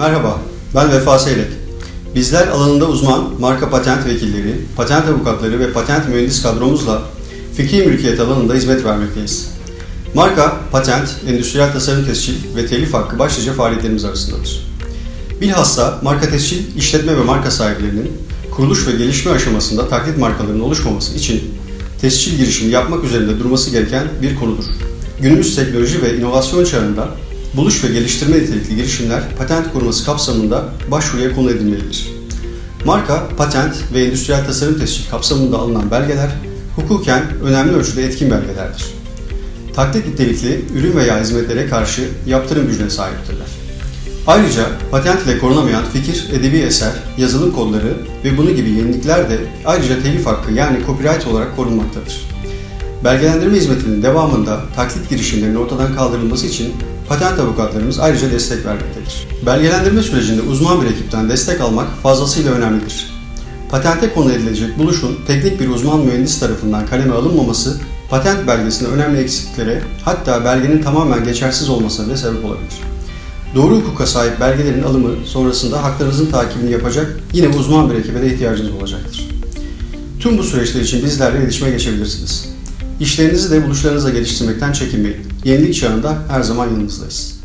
Merhaba, ben Vefa Seylek. Bizler alanında uzman marka patent vekilleri, patent avukatları ve patent mühendis kadromuzla fikri mülkiyet alanında hizmet vermekteyiz. Marka, patent, endüstriyel tasarım tescil ve telif hakkı başlıca faaliyetlerimiz arasındadır. Bilhassa marka tescil, işletme ve marka sahiplerinin kuruluş ve gelişme aşamasında taklit markalarının oluşmaması için tescil girişimi yapmak üzerinde durması gereken bir konudur. Günümüz teknoloji ve inovasyon çağında buluş ve geliştirme nitelikli girişimler patent koruması kapsamında başvuruya konu edilmelidir. Marka, patent ve endüstriyel tasarım tescil kapsamında alınan belgeler hukuken önemli ölçüde etkin belgelerdir. Taklit nitelikli ürün veya hizmetlere karşı yaptırım gücüne sahiptirler. Ayrıca patent ile korunamayan fikir, edebi eser, yazılım kodları ve bunu gibi yenilikler de ayrıca telif hakkı yani copyright olarak korunmaktadır. Belgelendirme hizmetinin devamında taklit girişimlerinin ortadan kaldırılması için patent avukatlarımız ayrıca destek vermektedir. Belgelendirme sürecinde uzman bir ekipten destek almak fazlasıyla önemlidir. Patente konu edilecek buluşun teknik bir uzman mühendis tarafından kaleme alınmaması patent belgesinde önemli eksikliklere hatta belgenin tamamen geçersiz olmasına bile sebep olabilir. Doğru hukuka sahip belgelerin alımı sonrasında haklarınızın takibini yapacak yine uzman bir ekibe de ihtiyacınız olacaktır. Tüm bu süreçler için bizlerle iletişime geçebilirsiniz. İşlerinizi de buluşlarınızla geliştirmekten çekinmeyin. Yenilik çağında her zaman yanınızdayız.